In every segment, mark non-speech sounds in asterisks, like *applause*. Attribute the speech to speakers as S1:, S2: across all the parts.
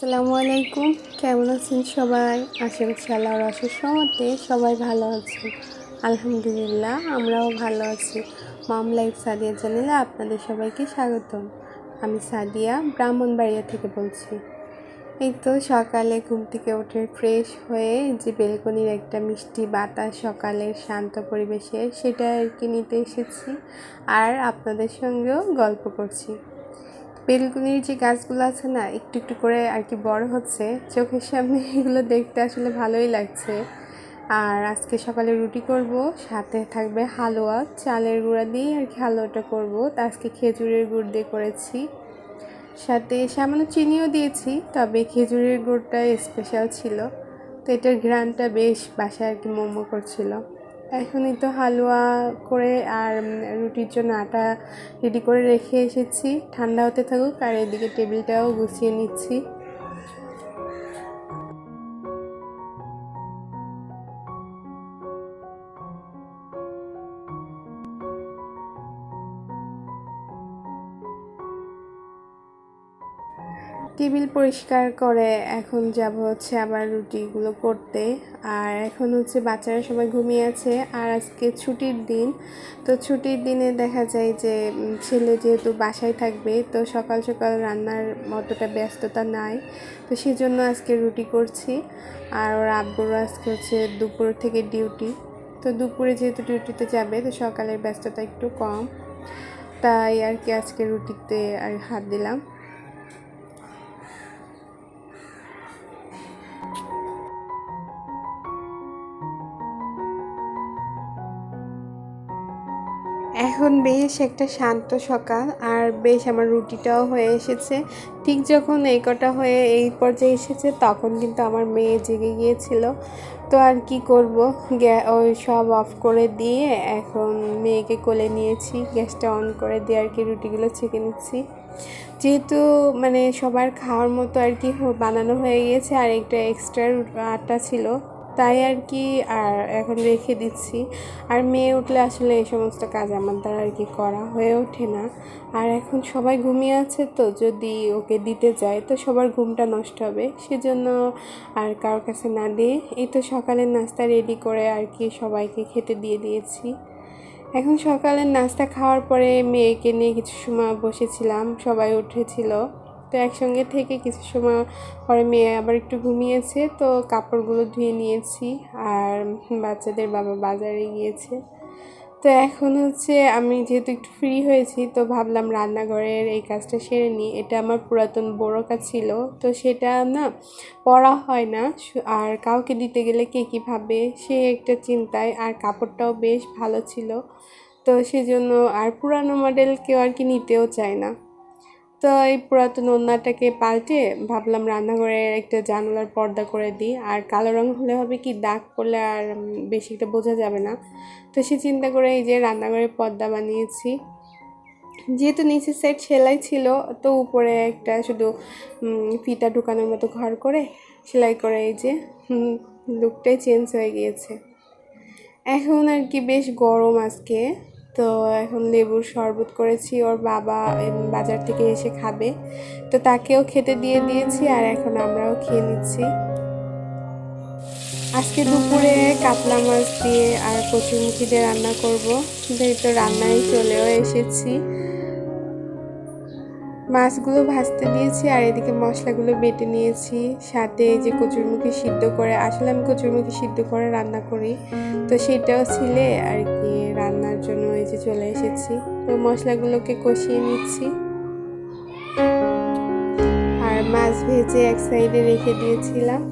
S1: আসসালামু আলাইকুম। কেমন আছেন সবাই? আশা করছি আল্লাহর অশেষ সহমতে সবাই ভালো আছে আলহামদুলিল্লাহ, আমরাও ভালো আছি। মম লাইফ সাদিয়া চ্যানেলে আপনাদের সবাইকে স্বাগতম। আমি সাদিয়া, ব্রাহ্মণবাড়িয়া থেকে বলছি। এই তো সকালে ঘুম থেকে উঠে ফ্রেশ হয়ে যে বেলকনির একটা মিষ্টি বাতাস সকালের শান্ত পরিবেশে সেটা আর কি নিতে এসেছি। আর আপনাদের সঙ্গেও গল্প করছি। বেলকুনির যে গাছগুলো আছে না, একটু একটু করে আর কি বড় হচ্ছে, চোখের সামনে *laughs* এগুলো দেখতে আসলে ভালোই লাগছে। আর আজকে সকালে রুটি করব, সাথে থাকবে হালুয়া, চালের গুঁড়া দিয়ে আর কি হালুয়াটা করব। তা আজকে খেজুরের গুড় দিয়ে করেছি। সাথে সামান্য চিনিও দিয়েছি, তবে খেজুরের গুড়টা স্পেশাল ছিল। তো এটার ঘ্রাণটা বেশ বাসায় আর কি মোমো করছিল। এখনই তো হালুয়া করে আর রুটির জন্য আটা রেডি করে রেখে এসেছি। ঠান্ডা হতে থাকুক আর এদিকে টেবিলটাও গুছিয়ে নিচ্ছি। টেবিল পরিষ্কার করে এখন যাব হচ্ছে আবার রুটিগুলো করতে। আর এখন হচ্ছে বাচ্চারা সবাই ঘুমিয়ে আছে। আর আজকে ছুটির দিন। তো ছুটির দিনে দেখা যায় যে ছেলে যেহেতু বাসায় থাকবে, তো সকাল সকাল রান্নার মতোটা ব্যস্ততা নাই। তো সেই জন্য আজকে রুটি করছি। আর ওর আব্বুরও আজকে হচ্ছে দুপুর থেকে ডিউটি। তো দুপুরে যেহেতু ডিউটিতে যাবে, তো সকালের ব্যস্ততা একটু কম। তাই আর কি আজকে রুটিতে আর হাত দিলাম। এখন বেশ একটা শান্ত সকাল আর বেশ আমার রুটিটাও হয়ে এসেছে। ঠিক যখন এই কটা হয়ে এই পর্যায়ে এসেছে, তখন কিন্তু আমার মেয়ে জেগে গিয়েছিল। তো আর কি করব? ওই সব অফ করে দিয়ে এখন মেয়েকে কোলে নিয়েছি, গ্যাসটা অন করে দিয়ে আর কি রুটিগুলো ছেঁকে নিচ্ছি। যেহেতু মানে সবার খাওয়ার মতো আর কি বানানো হয়ে গিয়েছে আর একটা এক্সট্রা আটা ছিল। তাই আর কি, আর এখন রেখে দিচ্ছি। আর মেয়ে উঠলে আসলে এই সমস্ত কাজ আমার দ্বারা আর কি করা হয়ে ওঠে না। আর এখন সবাই ঘুমিয়ে আছে তো, যদি ওকে দিতে যায় তো সবার ঘুমটা নষ্ট হবে। সেজন্য আর কারোর কাছে না দিয়ে এই তো সকালের নাস্তা রেডি করে আর কি সবাইকে খেতে দিয়ে দিয়েছি। এখন সকালের নাস্তা খাওয়ার পরে মেয়েকে নিয়ে কিছু সময় বসেছিলাম, সবাই উঠেছিল। তো একসঙ্গে থেকে কিছু সময় পরে মেয়ে আবার একটু ঘুমিয়েছে, তো কাপড়গুলো ধুয়ে নিয়েছি আর বাচ্চাদের বাবা বাজারে গিয়েছে। তো এখন হচ্ছে আমি যেহেতু একটু ফ্রি হয়েছি, তো ভাবলাম রান্নাঘরের এই কাজটা সেরে নিই। এটা আমার পুরাতন বড় কাজ ছিল, তো সেটা না পড়া হয় না। আর কাউকে দিতে গেলে কে কী ভাবে, সে একটা চিন্তায় আর কাপড়টাও বেশ ভালো ছিল। তো সেজন্য আর পুরানো মডেল কেউ আর কি নিতেও চায় না। তো এই পুরাতন ওড়নাটাকে পাল্টে ভাবলাম রান্নাঘরে একটা জানালার পর্দা করে দিই। আর কালো রঙ হলে হবে কি দাগ পড়লে আর বেশি একটা বোঝা যাবে না। তো সে চিন্তা করে এই যে রান্নাঘরে পর্দা বানিয়েছি। যেহেতু নিচের সাইড সেলাই ছিল, তো উপরে একটা শুধু ফিতা ঢুকানোর মতো ঘর করে সেলাই করে এই যে লুকটাই চেঞ্জ হয়ে গিয়েছে। এখন আর কি বেশ গরম আজকে। তো এখন লেবুর শরবত করেছি, ওর বাবা বাজার থেকে এসে খাবে। তো তাকেও খেতে দিয়ে দিয়েছি আর এখন আমরাও খেয়ে নিচ্ছি। আজকে দুপুরে কাতলা মাছ দিয়ে আর কচুরমুখি দিয়ে রান্না করব। তো রান্নায় চলেও এসেছি। মাছগুলো ভাজতে দিয়েছি আর এদিকে মশলাগুলো বেটে নিয়েছি। সাথে এই যে কচুরমুখী সিদ্ধ করে, আসলে আমি কচুরমুখি সিদ্ধ করে রান্না করি। তো সেটাও ছিলে আর কি রান্নার জন্য এই যে চলে এসেছি। তো মশলাগুলোকে কষিয়ে নিচ্ছি। আর মাছ ভেজে এক সাইডে রেখে দিয়েছিলাম।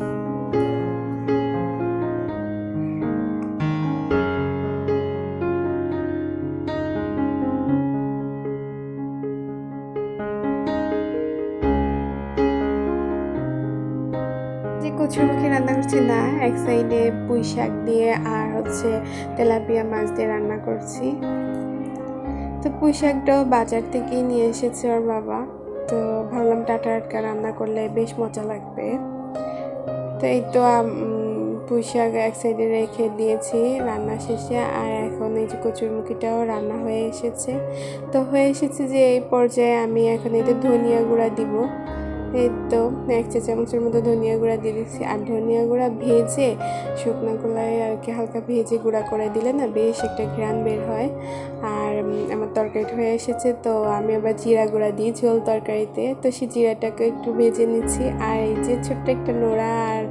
S1: কচুরমুখী রান্না করছি না, এক সাইডে পুঁই শাক দিয়ে আর হচ্ছে তেলাপিয়া মাছ দিয়ে রান্না করছি। তো পুঁই শাকটাও বাজার থেকেই নিয়ে এসেছে ওর বাবা। তো ভাবলাম টাটা আটকা রান্না করলে বেশ মজা লাগবে। তো এই তো পুঁই শাক এক সাইডে রেখে দিয়েছি রান্না শেষে। আর এখন এই যে কচুরমুখিটাও রান্না হয়ে এসেছে। তো হয়ে এসেছে যে এই পর্যায়ে আমি এখন এতে ধনিয়া গুঁড়া দিব। এই তো, এক চা চামচের মতো ধনিয়া গুঁড়া দিয়ে দিচ্ছি। আর ধনিয়া গুঁড়া ভেজে, শুকনো কলায় আর কি হালকা ভেজে গুঁড়া করে দিলে না বেশ একটা ঘ্রাণ বের হয়। আর আমার তরকারিটা হয়ে এসেছে, তো আমি আবার জিরা গুঁড়া দিই ঝোল তরকারিতে। তো সেই জিরাটাকে একটু ভেজে নিচ্ছি। আর এই যে ছোট্ট একটা নোড়া আর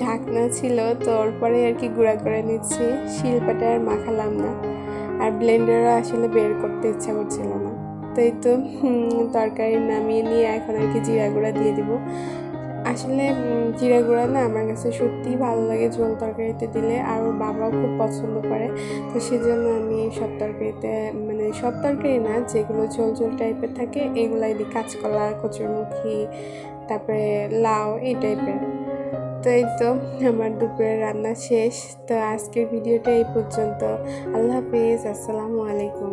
S1: ঢাকনা ছিল, তো ওর পরে আর কি গুঁড়া করে নিচ্ছি। শিলপাটা আর মাখালাম না। আর ব্লেন্ডারও আসলে বের করতে ইচ্ছা করছিল না। তো এই তো তরকারি নামিয়ে নিয়ে এখন আর কি জিরা গুঁড়া দিয়ে দিব। আসলে জিরা গুঁড়া না আমার কাছে সত্যিই ভালো লাগে ঝোল তরকারিতে দিলে, আর বাবাও খুব পছন্দ করে। তো সেজন্য আমি সব তরকারিতে মানে সব তরকারি না, যেগুলো ঝোল ঝোল টাইপের থাকে, এগুলাই দিই। কাঁচকলা, কচুরমুখী, তারপরে লাউ, এই টাইপের। তো এই তো, আমার দুপুরের রান্না শেষ। তো আজকের ভিডিওটা এই পর্যন্ত। আল্লাহ হাফিজ, আসসালামু আলাইকুম।